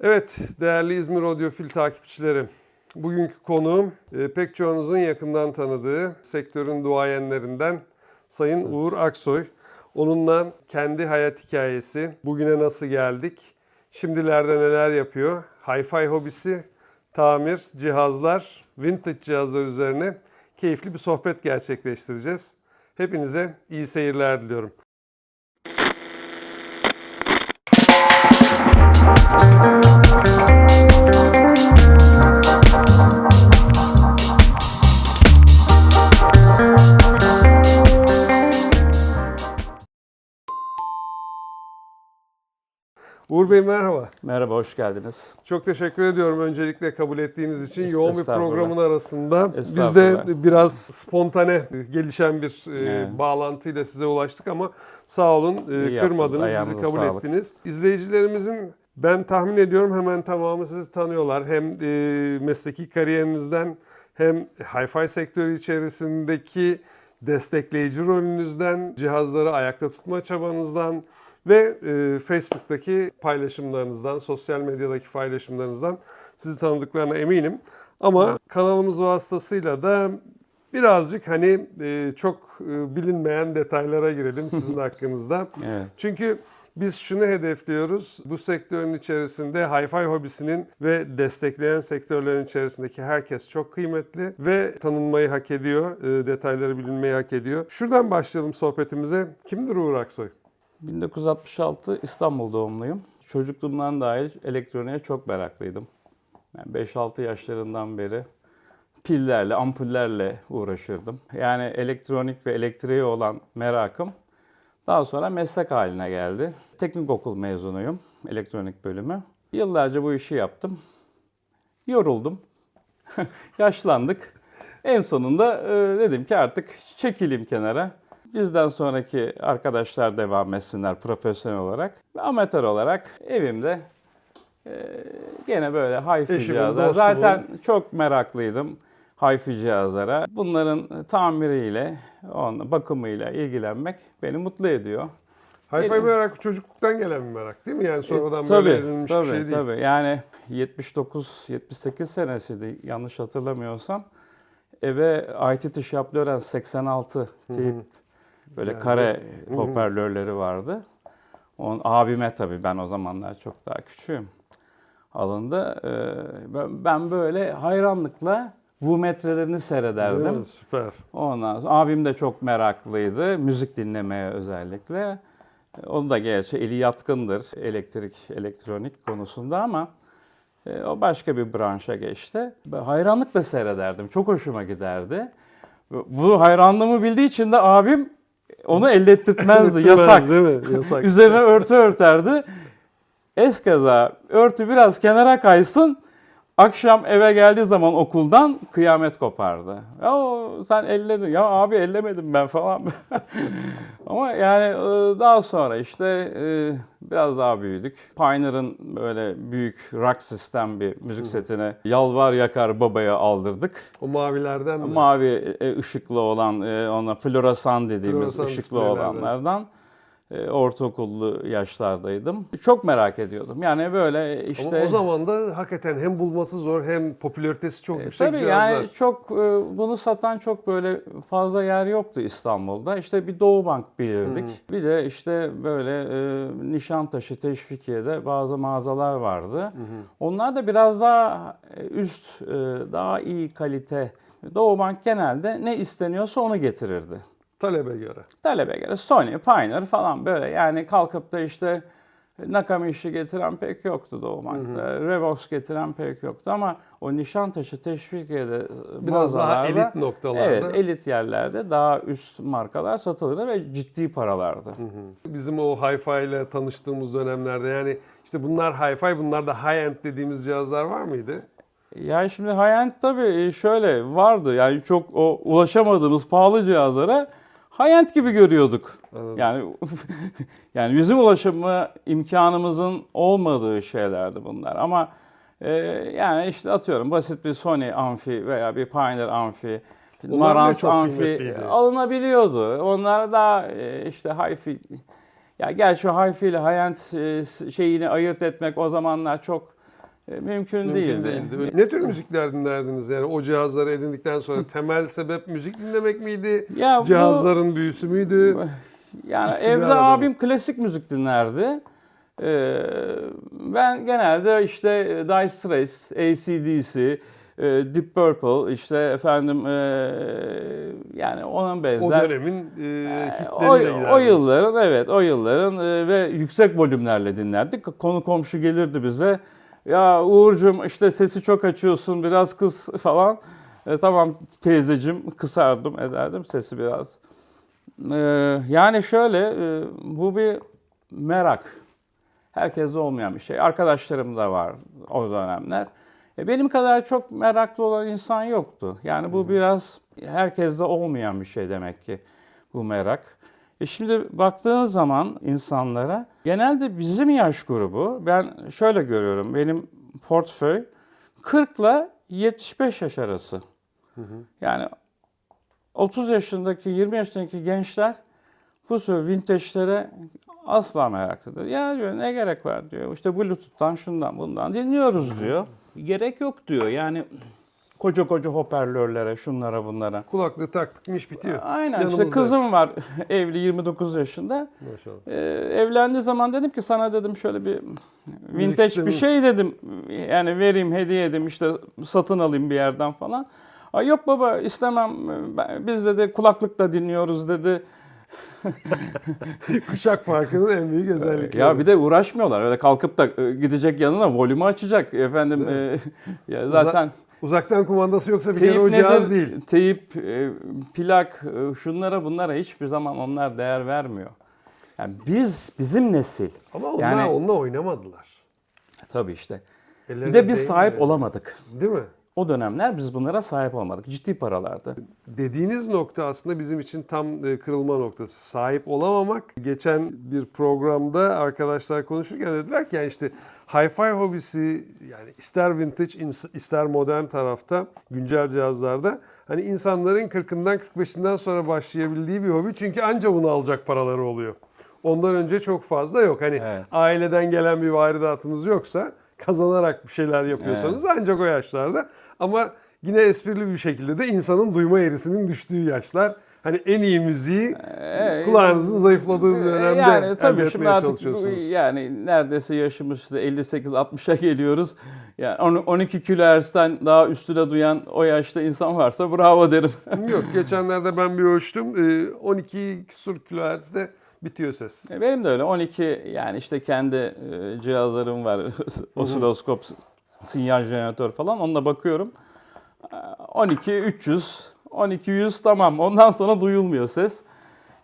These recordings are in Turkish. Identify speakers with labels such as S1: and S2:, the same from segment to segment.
S1: Evet, değerli İzmir Audiofil takipçileri. Bugünkü konuğum e, pek çoğunuzun yakından tanıdığı sektörün duayenlerinden Sayın Uğur Aksoy. Onunla kendi hayat hikayesi, bugüne nasıl geldik, şimdilerde neler yapıyor, hi-fi hobisi, tamir, cihazlar, vintage cihazlar üzerine keyifli bir sohbet gerçekleştireceğiz. Hepinize iyi seyirler diliyorum. Uğur Bey merhaba.
S2: Merhaba, hoş geldiniz.
S1: Çok teşekkür ediyorum öncelikle kabul ettiğiniz için. Yoğun bir programın arasında biz de biraz spontane gelişen bir e,
S2: Evet.
S1: bağlantıyla size ulaştık ama sağ olun e,
S2: İyi yaptınız,
S1: kırmadınız, bizi kabul
S2: sağlık.
S1: ettiniz. İzleyicilerimizin ben tahmin ediyorum hemen tamamı sizi tanıyorlar. Hem e, mesleki kariyerinizden hem hi-fi sektörü içerisindeki destekleyici rolünüzden, cihazları ayakta tutma çabanızdan ve e, Facebook'taki paylaşımlarınızdan, sosyal medyadaki paylaşımlarınızdan sizi tanıdıklarına eminim. Ama kanalımız vasıtasıyla da birazcık hani e, çok e, bilinmeyen detaylara girelim sizin hakkınızda.
S2: Evet.
S1: Çünkü biz şunu hedefliyoruz. Bu sektörün içerisinde hi-fi hobisinin ve destekleyen sektörlerin içerisindeki herkes çok kıymetli ve tanınmayı hak ediyor. e, Detayları bilinmeyi hak ediyor. Şuradan başlayalım sohbetimize. Kimdir Uğur Aksoy?
S2: 1966 İstanbul doğumluyum. Çocukluğumdan dahil elektroniğe çok meraklıydım. Yani 5-6 yaşlarından beri pillerle, ampullerle uğraşırdım. Yani elektronik ve elektriğe olan merakım daha sonra meslek haline geldi. Teknik okul mezunuyum, elektronik bölümü. Yıllarca bu işi yaptım. Yoruldum. Yaşlandık. En sonunda e, dedim ki artık çekileyim kenara. Bizden sonraki arkadaşlar devam etsinler profesyonel olarak. Ve Amatör olarak evimde e, gene böyle
S1: Eşimin,
S2: cihazlar. Zaten çok meraklıydım hi-fi cihazlara. Bunların tamiriyle, bakımıyla ilgilenmek beni mutlu ediyor.
S1: Hi-Fi merakı çocukluktan gelen bir merak değil mi? Yani sonradan
S2: E,
S1: böyle
S2: tabii,
S1: edinilmiş
S2: tabii,
S1: bir şey değil.
S2: Tabii. Yani 79-78 senesiydi yanlış hatırlamıyorsam. Eve IT Tişap Lören 86 tip böyle
S1: Yani-
S2: kare hoparlörleri vardı. Onun abime tabii ben o zamanlar çok daha küçüğüm alındı. Ee, ben- böyle hayranlıkla bu metrelerini
S1: Değil
S2: seyrederdim.
S1: mi? Süper.
S2: Ondan sonra abim de çok meraklıydı müzik dinlemeye özellikle. Onun da gerçi eli yatkındır elektrik, elektronik konusunda ama e, o başka bir branşa geçti. Ben hayranlıkla seyrederdim. Çok hoşuma giderdi. Bu hayranlığımı bildiği için de abim onu ellettirtmezdi. Yasak.
S1: Değil mi? Yasak.
S2: Üzerine örtü örterdi. Eskaza örtü biraz kenara kaysın. Akşam eve geldiği zaman okuldan kıyamet kopardı. Ya sen elledin. Ya abi ellemedim ben falan. Ama yani e, daha sonra işte e, biraz daha büyüdük. Pioneer'ın böyle büyük rock sistem bir müzik setini yalvar yakar babaya aldırdık.
S1: o mavilerden mi?
S2: Mavi e, ışıklı olan, ona floresan dediğimiz
S1: Floresan
S2: ışıklı olanlardan ortaokullu yaşlardaydım. Çok merak ediyordum. Yani böyle işte...
S1: Ama o zaman da hakikaten hem bulması zor hem popülaritesi çok
S2: E,
S1: yüksek
S2: Tabii
S1: cihazlar.
S2: yani çok e, bunu satan çok böyle fazla yer yoktu İstanbul'da. İşte bir Doğu Bank bilirdik. Bir de işte böyle e, Nişantaşı, Teşvikiye'de bazı mağazalar vardı. Onlar da biraz daha e, üst, e, daha iyi kalite. Doğu Bank genelde ne isteniyorsa onu getirirdi.
S1: Talebe göre.
S2: Talebe göre Sony, Pioneer falan böyle yani kalkıp da işte Nakamis'i getiren pek yoktu Doğu Bank'ta. Revox getiren pek yoktu ama o Nişantaşı Teşvikiye'de
S1: Biraz daha elit noktalarda.
S2: Evet, elit yerlerde daha üst markalar satılırdı ve ciddi paralardı.
S1: Bizim o hi-fi ile tanıştığımız dönemlerde yani işte bunlar hi-fi bunlar da high-end dediğimiz cihazlar var mıydı?
S2: Yani şimdi high-end tabii şöyle vardı yani çok o ulaşamadığımız pahalı cihazlara high-end gibi görüyorduk.
S1: Anladım.
S2: Yani yani bizim ulaşımı imkanımızın olmadığı şeylerdi bunlar ama e, yani işte atıyorum basit bir Sony amfi veya bir Pioneer amfi, Marantz amfi alınabiliyordu. Onlar da e, işte hi-fi ya gerçi hi-fi ile high-end e, şeyini ayırt etmek o zamanlar çok mümkün,
S1: Mümkün
S2: değildi.
S1: değildi. Ne tür müzikler dinlerdiniz yani o cihazları edindikten sonra temel sebep müzik dinlemek miydi?
S2: Ya bu-
S1: Cihazların büyüsü müydü?
S2: Yani
S1: İkisi bir
S2: evde
S1: arada mı?
S2: abim klasik müzik dinlerdi. Ee, ben genelde işte Dire Straits, AC/DC, e, Deep Purple, işte efendim e, yani onun
S1: O
S2: benzer.
S1: dönemin e, hitleriyle
S2: o, o yılların evet o yılların e, ve yüksek volümlerle dinlerdik. Konu komşu gelirdi bize. Ya Uğur'cum işte sesi çok açıyorsun biraz kıs falan. E, tamam teyzecim kısardım ederdim sesi biraz. E, yani şöyle e, bu bir merak. Herkeste olmayan bir şey. Arkadaşlarım da var o dönemler. E, benim kadar çok meraklı olan insan yoktu. Yani bu biraz herkeste olmayan bir şey demek ki bu merak. E şimdi baktığınız zaman insanlara genelde bizim yaş grubu ben şöyle görüyorum benim portföy 40 ile 75 yaş arası. Yani 30 yaşındaki 20 yaşındaki gençler bu tür vintage'lere asla meraklıdır. Ya diyor ne gerek var diyor. İşte Bluetooth'tan şundan bundan dinliyoruz diyor. Gerek yok diyor. Yani koca koca hoparlörlere, şunlara bunlara.
S1: Kulaklığı taktık iş bitiyor.
S2: Aynen işte
S1: Yanımızda.
S2: kızım var evli 29 yaşında.
S1: Maşallah.
S2: Ee, evlendiği zaman dedim ki sana dedim şöyle bir vintage bir şey dedim. Yani vereyim hediye edeyim işte satın alayım bir yerden falan. Ay yok baba istemem biz dedi kulaklıkla dinliyoruz dedi.
S1: Kuşak farkının en büyük özellikleri.
S2: Ya bir de uğraşmıyorlar öyle kalkıp da e, gidecek yanına volümü açacak efendim e, ya zaten
S1: Uzaktan kumandası yoksa bir
S2: teyip
S1: kere o
S2: nedir?
S1: cihaz değil.
S2: Teyip, e, plak, e, şunlara bunlara hiçbir zaman onlar değer vermiyor. Yani biz, bizim nesil.
S1: Ama onlar
S2: Yani-
S1: onunla oynamadılar.
S2: Tabii işte.
S1: Ellerine
S2: Bir de biz sahip olamadık.
S1: Değil mi?
S2: O dönemler biz bunlara sahip olamadık. Ciddi paralardı.
S1: Dediğiniz nokta aslında bizim için tam e, kırılma noktası. Sahip olamamak. Geçen bir programda arkadaşlar konuşurken dediler ki yani işte hi-fi hobisi yani ister vintage ister modern tarafta güncel cihazlarda hani insanların 40'ından 45'inden sonra başlayabildiği bir hobi. Çünkü anca bunu alacak paraları oluyor. Ondan önce çok fazla yok. Hani
S2: Evet.
S1: aileden gelen bir varidatınız yoksa kazanarak bir şeyler yapıyorsanız ancak o yaşlarda. Ama yine esprili bir şekilde de insanın duyma eğrisinin düştüğü yaşlar. Hani en iyi müziği
S2: Ee,
S1: kulağınızın zayıfladığı dönemde
S2: yani
S1: elde
S2: tabii
S1: etmeye
S2: şimdi artık
S1: çalışıyorsunuz.
S2: yani neredeyse yaşımız işte 58-60'a geliyoruz. Yani on- 12 kilohertz'ten daha üstüne duyan o yaşta insan varsa bravo derim.
S1: Yok geçenlerde ben bir ölçtüm. Ee, 12 küsur kilohertz'de bitiyor ses.
S2: E, Benim de öyle 12 yani işte kendi e, cihazlarım var. Osiloskop, sinyal jeneratör falan onunla bakıyorum. E, 12 300, 12 100 tamam. Ondan sonra duyulmuyor ses.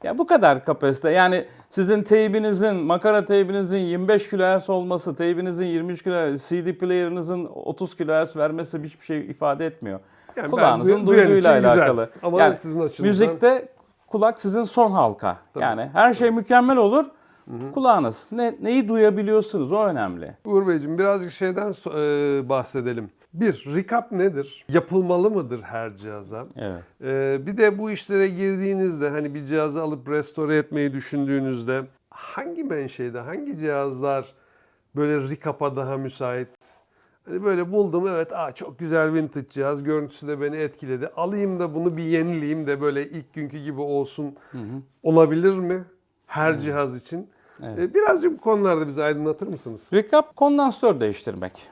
S2: Ya bu kadar kapasite. Yani sizin teybinizin, makara teybinizin 25 kHz olması, teybinizin 23 kHz, CD player'ınızın 30 kHz vermesi hiçbir şey ifade etmiyor.
S1: Yani
S2: Kulağınızın duyduğuyla
S1: güzel.
S2: alakalı.
S1: Ama
S2: yani
S1: sizin açınızdan-
S2: müzikte kulak sizin son halka. Yani her şey mükemmel olur. Kulağınız. Ne, neyi duyabiliyorsunuz o önemli.
S1: Uğur Beyciğim birazcık şeyden e, bahsedelim. Bir, recap nedir? Yapılmalı mıdır her cihaza?
S2: Evet.
S1: Ee, bir de bu işlere girdiğinizde hani bir cihazı alıp restore etmeyi düşündüğünüzde hangi menşeide, hangi cihazlar böyle recap'a daha müsait? Hani böyle buldum evet aa çok güzel vintage cihaz görüntüsü de beni etkiledi. Alayım da bunu bir yenileyim de böyle ilk günkü gibi olsun. Olabilir mi? Her cihaz için.
S2: Evet.
S1: Ee, birazcık bu konularda bizi aydınlatır mısınız?
S2: Recap kondansatör değiştirmek.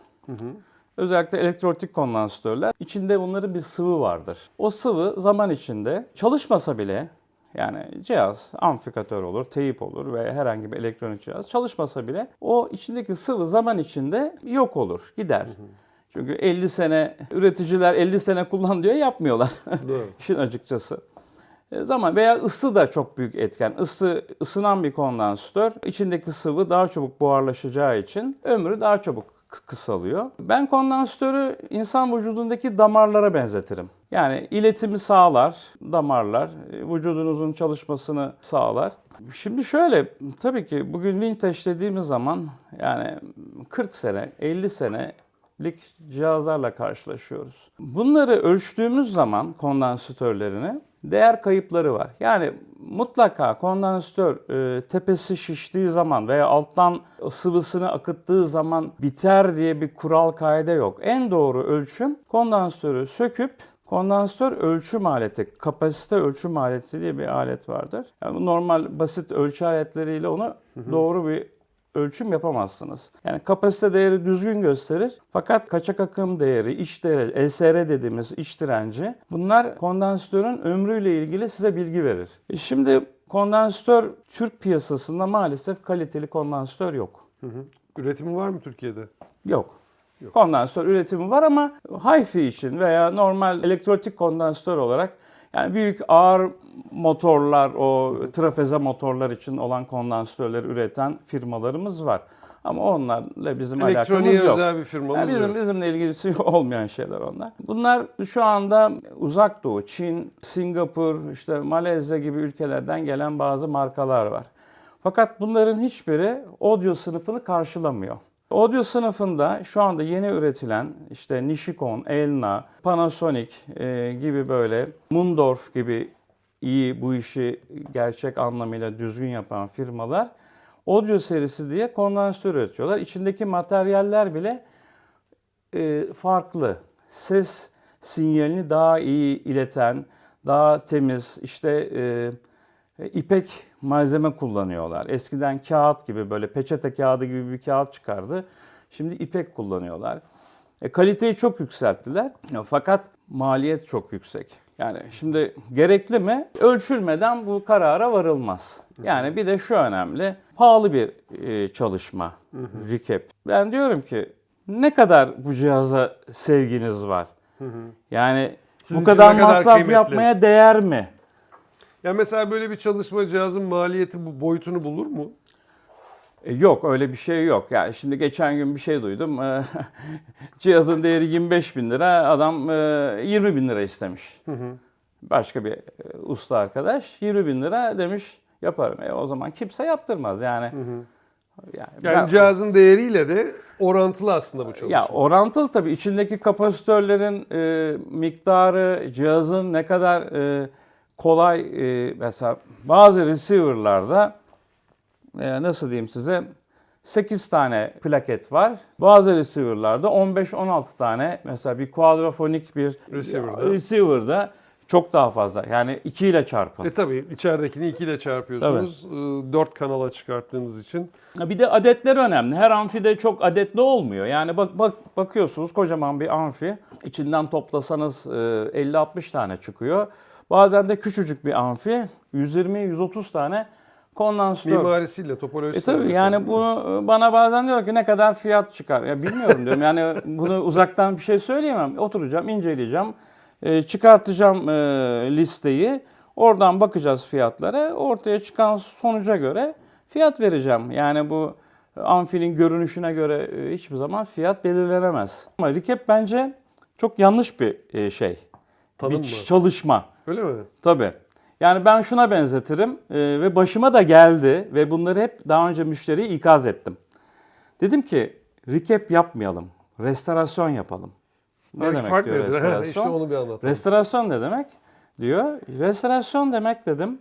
S2: Özellikle elektronik kondansatörler. içinde bunların bir sıvı vardır. O sıvı zaman içinde çalışmasa bile yani cihaz, amfikatör olur, teyip olur ve herhangi bir elektronik cihaz çalışmasa bile o içindeki sıvı zaman içinde yok olur, gider. Çünkü 50 sene üreticiler 50 sene kullan diyor yapmıyorlar. İşin açıkçası. E, Zaman veya ısı da çok büyük etken. Isı, ısınan bir kondansatör içindeki sıvı daha çabuk buharlaşacağı için ömrü daha çabuk kısalıyor. Ben kondansatörü insan vücudundaki damarlara benzetirim. Yani iletimi sağlar, damarlar, e, vücudunuzun çalışmasını sağlar. Şimdi şöyle, tabii ki bugün vintage dediğimiz zaman yani 40 sene, 50 sene lik cihazlarla karşılaşıyoruz. Bunları ölçtüğümüz zaman kondansatörlerini değer kayıpları var. Yani mutlaka kondansatör e, tepesi şiştiği zaman veya alttan sıvısını akıttığı zaman biter diye bir kural kaide yok. En doğru ölçüm kondansatörü söküp kondansatör ölçüm aleti, kapasite ölçüm aleti diye bir alet vardır. Yani normal basit ölçü aletleriyle onu doğru bir ölçüm yapamazsınız. Yani kapasite değeri düzgün gösterir. Fakat kaçak akım değeri, iç değeri, LSR dediğimiz iç direnci bunlar kondansatörün ömrüyle ilgili size bilgi verir. E şimdi kondansatör Türk piyasasında maalesef kaliteli kondansatör yok.
S1: Hı hı. Üretimi var mı Türkiye'de?
S2: Yok. Kondansatör üretimi var ama hi-fi için veya normal elektrotik kondansatör olarak yani büyük ağır motorlar, o trafeze motorlar için olan kondansatörleri üreten firmalarımız var. Ama onlarla bizim alakamız yok.
S1: özel bir firmamız
S2: Yani bizim, bizimle ilgisi olmayan şeyler onlar. Bunlar şu anda uzak doğu, Çin, Singapur, işte Malezya gibi ülkelerden gelen bazı markalar var. Fakat bunların hiçbiri audio sınıfını karşılamıyor. Audio sınıfında şu anda yeni üretilen işte Nishikon, Elna, Panasonic e, gibi böyle Mundorf gibi iyi bu işi gerçek anlamıyla düzgün yapan firmalar audio serisi diye kondansatör üretiyorlar. İçindeki materyaller bile e, farklı. Ses sinyalini daha iyi ileten, daha temiz, işte e, ipek malzeme kullanıyorlar. Eskiden kağıt gibi böyle peçete kağıdı gibi bir kağıt çıkardı. Şimdi ipek kullanıyorlar. E, kaliteyi çok yükselttiler. Ya, Fakat maliyet çok yüksek. Yani şimdi gerekli mi? Ölçülmeden bu karara varılmaz. Yani bir de şu önemli. Pahalı bir e, çalışma. Recap. Ben diyorum ki ne kadar bu cihaza sevginiz var? Yani
S1: Sizin
S2: bu kadar
S1: kadar
S2: masraf
S1: kıymetli?
S2: yapmaya değer mi?
S1: Ya mesela böyle bir çalışma cihazın maliyeti bu boyutunu bulur mu?
S2: E, Yok öyle bir şey yok. Yani şimdi geçen gün bir şey duydum. E, Cihazın değeri 25 bin lira. Adam e, 20 bin lira istemiş. Başka bir e, usta arkadaş 20 bin lira demiş yaparım. E, o zaman kimse yaptırmaz yani. Yani,
S1: Yani
S2: ben-
S1: cihazın değeriyle de orantılı aslında bu çalışma.
S2: ya orantılı tabii içindeki kapasitörlerin e, miktarı, cihazın ne kadar e, kolay e, mesela bazı receiver'larda e, nasıl diyeyim size 8 tane plaket var. Bazı receiver'larda 15-16 tane mesela bir kuadrafonik bir
S1: Receiver'da.
S2: receiver'da çok daha fazla. Yani 2 ile çarpın.
S1: E tabii içeridekini 2 ile çarpıyorsunuz. 4 kanala çıkarttığınız için.
S2: Bir de adetler önemli. Her amfide çok adetli olmuyor. Yani bak bak bakıyorsunuz kocaman bir amfi. İçinden toplasanız e, 50-60 tane çıkıyor. Bazen de küçücük bir amfi 120-130 tane kondansatör.
S1: Mimarisiyle,
S2: E
S1: topolojisiyle.
S2: tabii yani bunu bana bazen diyor ki ne kadar fiyat çıkar. Ya bilmiyorum diyorum. Yani bunu uzaktan bir şey söyleyemem. Oturacağım, inceleyeceğim, e, çıkartacağım e, listeyi. Oradan bakacağız fiyatlara. Ortaya çıkan sonuca göre fiyat vereceğim. Yani bu amfinin görünüşüne göre e, hiçbir zaman fiyat belirlenemez. Ama recap bence çok yanlış bir e, şey.
S1: Tanım
S2: bir
S1: mı?
S2: çalışma.
S1: Öyle mi?
S2: Tabii. Yani ben şuna benzetirim e, ve başıma da geldi ve bunları hep daha önce müşteriye ikaz ettim. Dedim ki recap yapmayalım, restorasyon yapalım. Ne
S1: Belki
S2: demek diyor
S1: nedir?
S2: Restorasyon?
S1: işte onu bir anlatalım.
S2: Restorasyon ne demek? Diyor. Restorasyon demek dedim.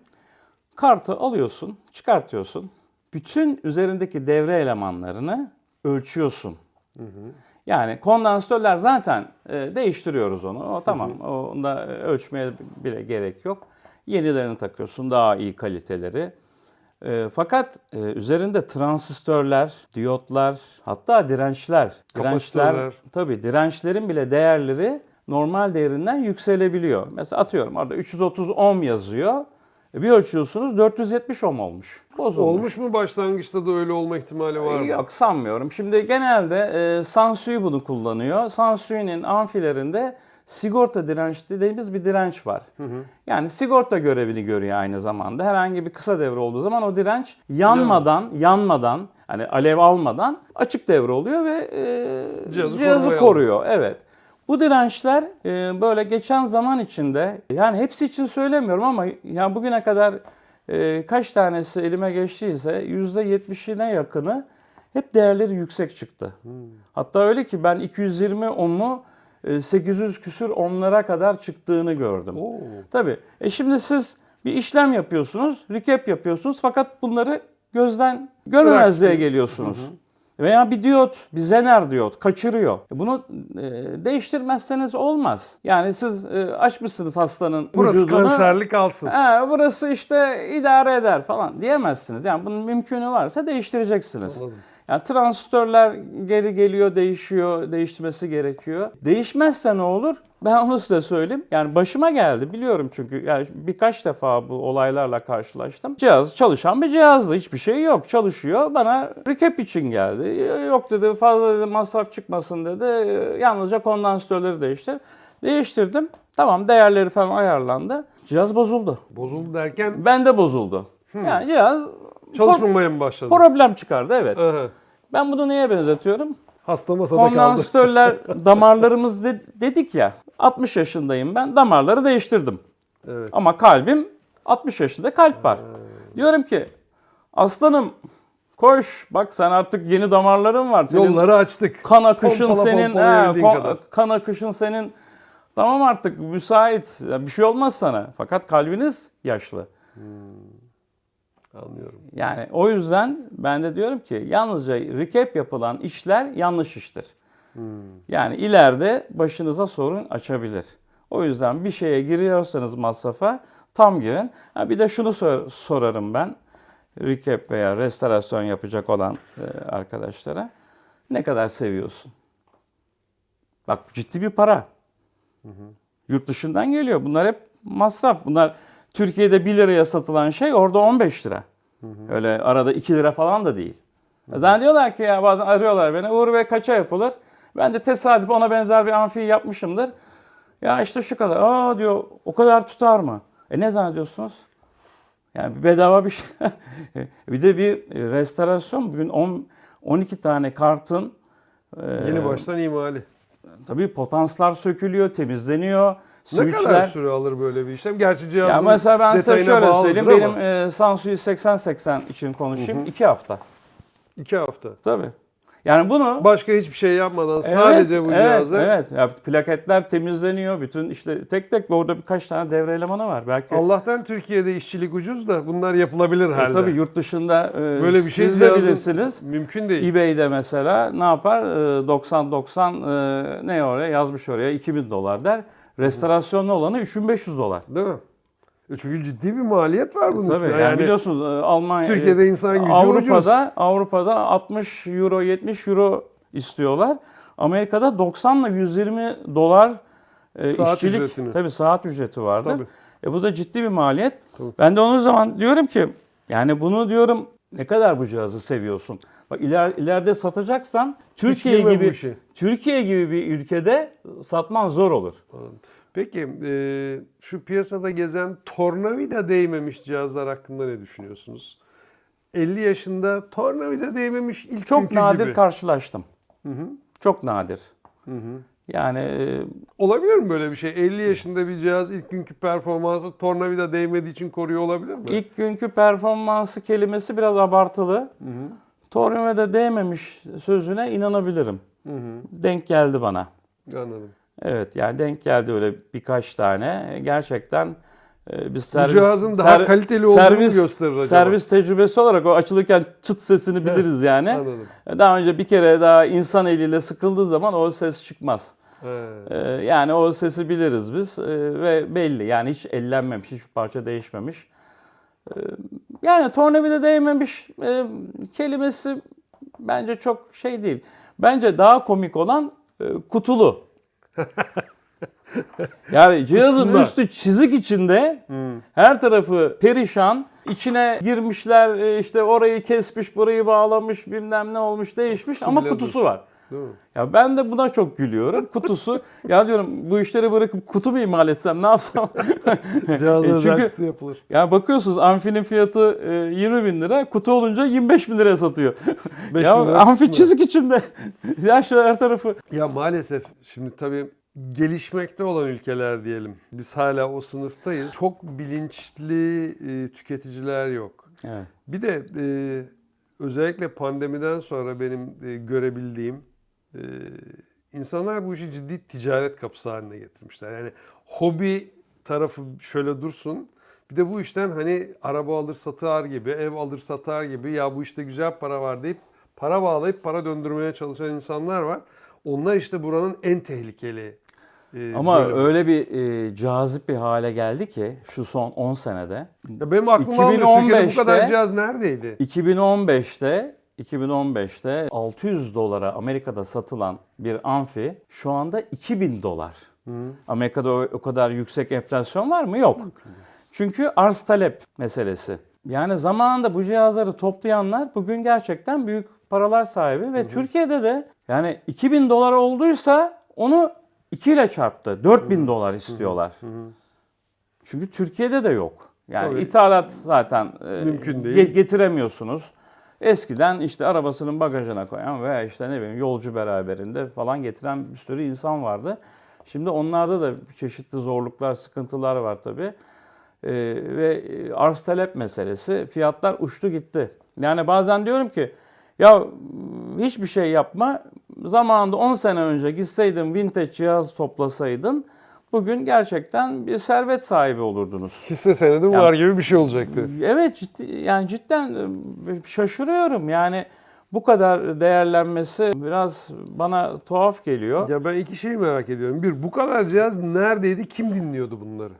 S2: Kartı alıyorsun, çıkartıyorsun. Bütün üzerindeki devre elemanlarını ölçüyorsun. Yani kondansatörler zaten e, değiştiriyoruz onu. O tamam. Onda e, ölçmeye bile gerek yok. Yenilerini takıyorsun daha iyi kaliteleri. E, fakat e, üzerinde transistörler, diyotlar, hatta dirençler, dirençler tabii dirençlerin bile değerleri normal değerinden yükselebiliyor. Mesela atıyorum orada 330 ohm yazıyor. E, Bir ölçüyorsunuz 470 ohm olmuş. Bozulmuş.
S1: Olmuş mu başlangıçta da öyle olma ihtimali var mı?
S2: Yok sanmıyorum. Şimdi genelde e, Sansui bunu kullanıyor. Sansui'nin amfilerinde sigorta direnç dediğimiz bir direnç var. Yani sigorta görevini görüyor aynı zamanda. Herhangi bir kısa devre olduğu zaman o direnç yanmadan, yanmadan, hani alev almadan açık devre oluyor ve e,
S1: Cihazı
S2: cihazı, koruyor. Evet. Bu dirençler e, böyle geçen zaman içinde yani hepsi için söylemiyorum ama yani bugüne kadar e, kaç tanesi elime geçtiyse %70'ine yakını hep değerleri yüksek çıktı. Hatta öyle ki ben 220 ohm'u e, 800 küsür onlara kadar çıktığını gördüm.
S1: Oo.
S2: Tabii. E şimdi siz bir işlem yapıyorsunuz, recap yapıyorsunuz fakat bunları gözden görmemezliğe geliyorsunuz. Veya bir diyot, bir zener diyot kaçırıyor. E Bunu e, değiştirmezseniz olmaz. Yani siz e, açmışsınız hastanın
S1: Burası
S2: vücudunu.
S1: kanserli kalsın.
S2: Ha, burası işte idare eder falan diyemezsiniz. Yani bunun mümkünü varsa değiştireceksiniz.
S1: Anladım.
S2: Yani transistörler geri geliyor, değişiyor, değişmesi gerekiyor. Değişmezse ne olur? Ben onu size söyleyeyim. Yani başıma geldi biliyorum çünkü yani birkaç defa bu olaylarla karşılaştım. Cihaz çalışan bir cihazdı. Hiçbir şey yok. Çalışıyor. Bana recap için geldi. Yok dedi fazla dedi masraf çıkmasın dedi. Yalnızca kondansatörleri değiştir. Değiştirdim. Tamam değerleri falan ayarlandı. Cihaz bozuldu.
S1: Bozuldu derken
S2: Bende bozuldu. Yani cihaz
S1: çalışmamaya mı başladı?
S2: problem çıkardı evet.
S1: Aha.
S2: Ben bunu neye benzetiyorum?
S1: Hasta masada kaldı.
S2: Kondansatörler damarlarımız de- dedik ya. 60 yaşındayım ben. Damarları değiştirdim.
S1: Evet.
S2: Ama kalbim 60 yaşında kalp var. Diyorum ki aslanım koş bak sen artık yeni damarların var. Senin
S1: Yolları açtık.
S2: kan akışın
S1: Pompala
S2: senin
S1: pompala
S2: he, kon- kan akışın senin tamam artık müsait. Bir şey olmaz sana. Fakat kalbiniz yaşlı.
S1: Anlıyorum.
S2: Yani o yüzden ben de diyorum ki yalnızca recap yapılan işler yanlış iştir. Yani ileride başınıza sorun açabilir. O yüzden bir şeye giriyorsanız masrafa tam girin. Ha bir de şunu sor- sorarım ben recap veya restorasyon yapacak olan e, arkadaşlara. Ne kadar seviyorsun? Bak ciddi bir para. Yurt dışından geliyor. Bunlar hep masraf. Bunlar Türkiye'de 1 liraya satılan şey orada 15 lira. Öyle arada 2 lira falan da değil. Zannediyorlar ki ya bazen arıyorlar beni. Uğur Bey kaça yapılır? Ben de tesadüf ona benzer bir amfi yapmışımdır. Ya işte şu kadar. Aa diyor o kadar tutar mı? E ne zannediyorsunuz? Yani bedava bir şey. bir de bir restorasyon. Bugün 10, 12 tane kartın e,
S1: Yeni baştan imali.
S2: Tabii potanslar sökülüyor, temizleniyor.
S1: Ne kadar
S2: Switchler.
S1: süre alır böyle bir işlem? Gerçi cihazın
S2: Ya mesela ben size şöyle söyleyeyim.
S1: ama
S2: Benim e, Sansu'yu 80-80 için konuşayım. 2 hafta.
S1: iki hafta.
S2: Tabii. Yani bunu
S1: Başka hiçbir şey yapmadan
S2: Evet,
S1: sadece bu
S2: evet,
S1: cihazı
S2: Evet, ya plaketler temizleniyor. Bütün işte tek tek orada birkaç tane devre elemanı var. Belki
S1: Allah'tan Türkiye'de işçilik ucuz da bunlar yapılabilir
S2: E,
S1: halde.
S2: tabii yurt dışında e,
S1: Böyle bir şey
S2: siz de bilirsiniz.
S1: Mümkün değil.
S2: eBay'de mesela ne yapar? 90-90 ne oraya yazmış oraya 2000 dolar der. Restorasyonlu olanı 3500 dolar.
S1: Değil mi? E Çünkü ciddi bir maliyet var bunun
S2: Tabii
S1: üstüne.
S2: yani,
S1: Yani,
S2: biliyorsunuz e, Almanya
S1: Türkiye'de insan gücü
S2: Avrupa'da
S1: ucuz.
S2: Avrupa'da 60 euro 70 euro istiyorlar. Amerika'da 90 ile 120 dolar e,
S1: Saat
S2: işçilik
S1: ücretini.
S2: tabii saat ücreti.
S1: Tabii.
S2: E bu da ciddi bir maliyet.
S1: Tabii.
S2: Ben de onun zaman diyorum ki yani bunu diyorum ne kadar bu cihazı seviyorsun? Bak iler, ileride satacaksan Türkiye gibi. Türkiye gibi bir ülkede satman zor olur.
S1: Peki e, şu piyasada gezen tornavida değmemiş cihazlar hakkında ne düşünüyorsunuz? 50 yaşında tornavida değmemiş ilk
S2: Çok nadir
S1: gibi.
S2: karşılaştım.
S1: Hı hı.
S2: Çok nadir.
S1: Hı hı.
S2: Yani e,
S1: Olabilir mi böyle bir şey? 50 yaşında bir cihaz ilk günkü performansı tornavida değmediği için koruyor olabilir mi?
S2: İlk günkü performansı kelimesi biraz abartılı. Tornavida değmemiş sözüne inanabilirim.
S1: Hı hı.
S2: Denk geldi bana.
S1: Anladım.
S2: Evet yani denk geldi öyle birkaç tane. Gerçekten e,
S1: Bu
S2: servis...
S1: cihazın daha kaliteli olduğunu mu gösterir acaba?
S2: Servis tecrübesi olarak o açılırken çıt sesini biliriz yani.
S1: Anladım.
S2: Daha önce bir kere daha insan eliyle sıkıldığı zaman o ses çıkmaz. Ee, yani o sesi biliriz biz Ee, ve belli yani hiç ellenmemiş, hiçbir parça değişmemiş. Ee, yani tornavida değmemiş e, kelimesi bence çok şey değil. Bence daha komik olan e, kutulu. yani cihazın
S1: Kutusunda.
S2: üstü çizik içinde her tarafı perişan. İçine girmişler e, işte orayı kesmiş, burayı bağlamış, bilmem ne olmuş, değişmiş ama
S1: bile
S2: kutusu var.
S1: Değil mi?
S2: Ya ben de buna çok gülüyorum. Kutusu. ya diyorum bu işleri bırakıp kutu mu imal etsem ne yapsam?
S1: Cihaz
S2: E, çünkü-
S1: kutu yapılır.
S2: ya bakıyorsunuz amfinin fiyatı e, 20 bin lira. Kutu olunca 25 bin liraya satıyor.
S1: 5
S2: ya amfi çizik içinde. ya şu her tarafı.
S1: Ya maalesef şimdi tabii gelişmekte olan ülkeler diyelim. Biz hala o sınıftayız. Çok bilinçli e, tüketiciler yok.
S2: Evet.
S1: Bir de e, özellikle pandemiden sonra benim e, görebildiğim e, insanlar bu işi ciddi ticaret kapısı haline getirmişler. Yani hobi tarafı şöyle dursun. Bir de bu işten hani araba alır satar gibi, ev alır satar gibi ya bu işte güzel para var deyip para bağlayıp para döndürmeye çalışan insanlar var. Onlar işte buranın en tehlikeli e,
S2: Ama
S1: bölümü.
S2: öyle bir e, cazip bir hale geldi ki şu son 10 senede.
S1: Ya benim aklım almıyor. Türkiye'de bu kadar
S2: 2015'te
S1: cihaz neredeydi?
S2: 2015'te 2015'te 600 dolara Amerika'da satılan bir amfi şu anda 2000 dolar. Amerika'da o, o kadar yüksek enflasyon var mı? Yok. Çünkü arz talep meselesi. Yani zamanında bu cihazları toplayanlar bugün gerçekten büyük paralar sahibi ve Türkiye'de de yani 2000 dolar olduysa onu 2 ile çarptı. 4000 dolar istiyorlar. Çünkü Türkiye'de de yok. Yani
S1: Tabii.
S2: ithalat zaten e,
S1: Mümkün değil.
S2: ge- getiremiyorsunuz. Eskiden işte arabasının bagajına koyan veya işte ne bileyim yolcu beraberinde falan getiren bir sürü insan vardı. Şimdi onlarda da çeşitli zorluklar, sıkıntılar var tabii. Ee, ve e, arz talep meselesi fiyatlar uçtu gitti. Yani bazen diyorum ki ya hiçbir şey yapma. Zamanında 10 sene önce gitseydin vintage cihaz toplasaydın bugün gerçekten bir servet sahibi olurdunuz.
S1: Hisse senedi var gibi bir şey olacaktı.
S2: Evet ciddi, yani cidden e, şaşırıyorum yani bu kadar değerlenmesi biraz bana tuhaf geliyor.
S1: Ya ben iki şeyi merak ediyorum. Bir, bu kadar cihaz neredeydi? Kim dinliyordu bunları?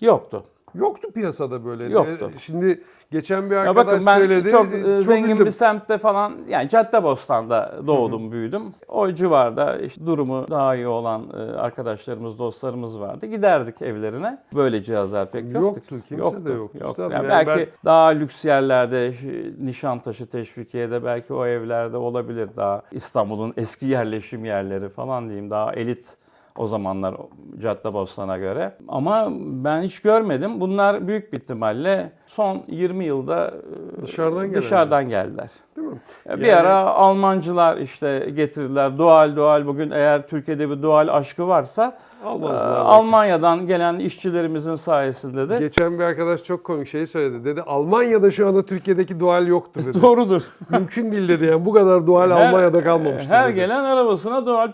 S2: Yoktu.
S1: Yoktu piyasada böyle.
S2: Yoktu.
S1: Ee, Şimdi geçen bir
S2: Ya
S1: arkadaş
S2: bakın ben
S1: söyledi.
S2: çok e, zengin
S1: bildim.
S2: bir semtte falan yani Caddebostan'da doğdum büyüdüm. O civarda işte durumu daha iyi olan e, arkadaşlarımız, dostlarımız vardı. Giderdik evlerine. Böyle cihazlar pek yoktu.
S1: Yoktu, kimse de yoktu. Üstadım,
S2: Yani
S1: yani
S2: belki daha lüks yerlerde, Nişantaşı, Teşvikiye'de belki o evlerde olabilir. Daha İstanbul'un eski yerleşim yerleri falan diyeyim. Daha elit o zamanlar Caddebostan'a göre. Ama ben hiç görmedim. Bunlar büyük bir ihtimalle son 20 yılda e,
S1: Dışarıdan
S2: dışarıdan geldiler.
S1: Değil mi?
S2: Ya Bir
S1: Yani-
S2: ara Almancılar işte getirdiler. Dual dual bugün eğer Türkiye'de bir dual aşkı varsa e,
S1: Almancılar.
S2: Almanya'dan gelen işçilerimizin sayesinde de
S1: Geçen bir arkadaş çok komik şey söyledi. Dedi Almanya'da şu anda Türkiye'deki dual yoktur dedi.
S2: doğrudur.
S1: Mümkün değil dedi yani bu kadar dual
S2: Her-
S1: Almanya'da kalmamıştır
S2: Her
S1: dedi.
S2: gelen arabasına dual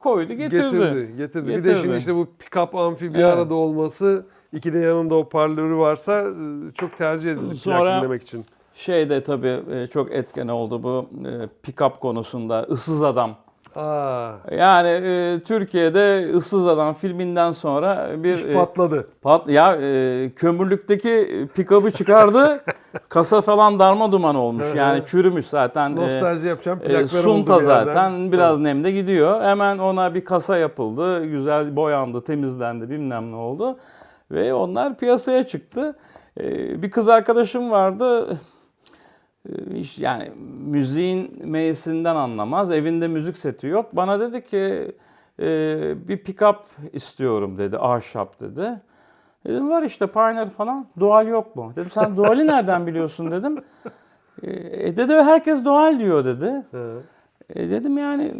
S2: koydu getirdi.
S1: Getirdi, getirdi. Bir de
S2: Getirdi.
S1: şimdi işte bu pick-up amfi bir
S2: Evet.
S1: arada olması, iki de yanında hoparlörü varsa e, çok tercih edilir
S2: Sonra-
S1: dinlemek için.
S2: Şey de tabii e, çok etken oldu bu e, pick-up konusunda ıssız adam.
S1: Aa,
S2: Yani e, Türkiye'de ıssız adam filminden sonra bir
S1: iş
S2: e,
S1: patladı.
S2: Pat ya e, kömürlükteki pick-up'ı çıkardı. kasa falan darma duman olmuş. Yani çürümüş zaten. E,
S1: Nostalji yapacağım
S2: e, sunta
S1: bir yerden.
S2: zaten biraz nemde gidiyor. Hemen ona bir kasa yapıldı. Güzel boyandı, temizlendi, bilmem ne oldu. Ve onlar piyasaya çıktı. E, bir kız arkadaşım vardı. Hiç yani müziğin meyesinden anlamaz. Evinde müzik seti yok. Bana dedi ki e, bir pick-up istiyorum dedi. Ahşap dedi. Dedim var işte Pioneer falan. Dual yok mu? Dedim sen duali nereden biliyorsun dedim. E, dedi herkes dual diyor dedi. E, dedim yani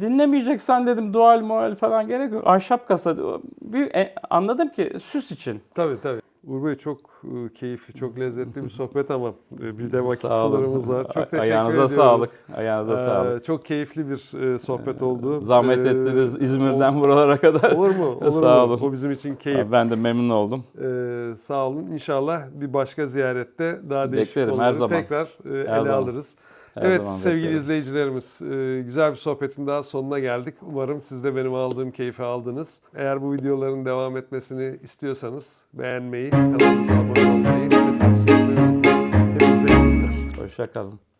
S2: dinlemeyeceksen dedim dual mual falan gerek yok. Ahşap kasa. Bir, e, anladım ki süs için.
S1: Tabii tabii. Uğur Bey çok e, keyifli, çok lezzetli bir sohbet ama bir de vakit sınırımız var. Çok teşekkür
S2: Ayağınıza
S1: ediyoruz.
S2: sağlık. Ayağınıza
S1: Ee,
S2: sağlık.
S1: Çok keyifli bir e, sohbet oldu.
S2: Zahmet
S1: Ee,
S2: ettiniz İzmir'den buralara kadar.
S1: Olur mu? Olur
S2: Sağ
S1: mu?
S2: olun.
S1: O bizim için keyif.
S2: Ben de memnun oldum.
S1: Ee, sağ olun. İnşallah bir başka ziyarette daha değişik
S2: Beklerim, her
S1: konuları
S2: zaman.
S1: tekrar e, ele
S2: zaman.
S1: alırız.
S2: Her
S1: evet sevgili
S2: beklerim.
S1: izleyicilerimiz e, güzel bir sohbetin daha sonuna geldik. Umarım siz de benim aldığım keyfi aldınız. Eğer bu videoların devam etmesini istiyorsanız beğenmeyi, kanalımıza abone olmayı ve tavsiye etmeyi unutmayın. Hepinize iyi günler.
S2: Hoşçakalın.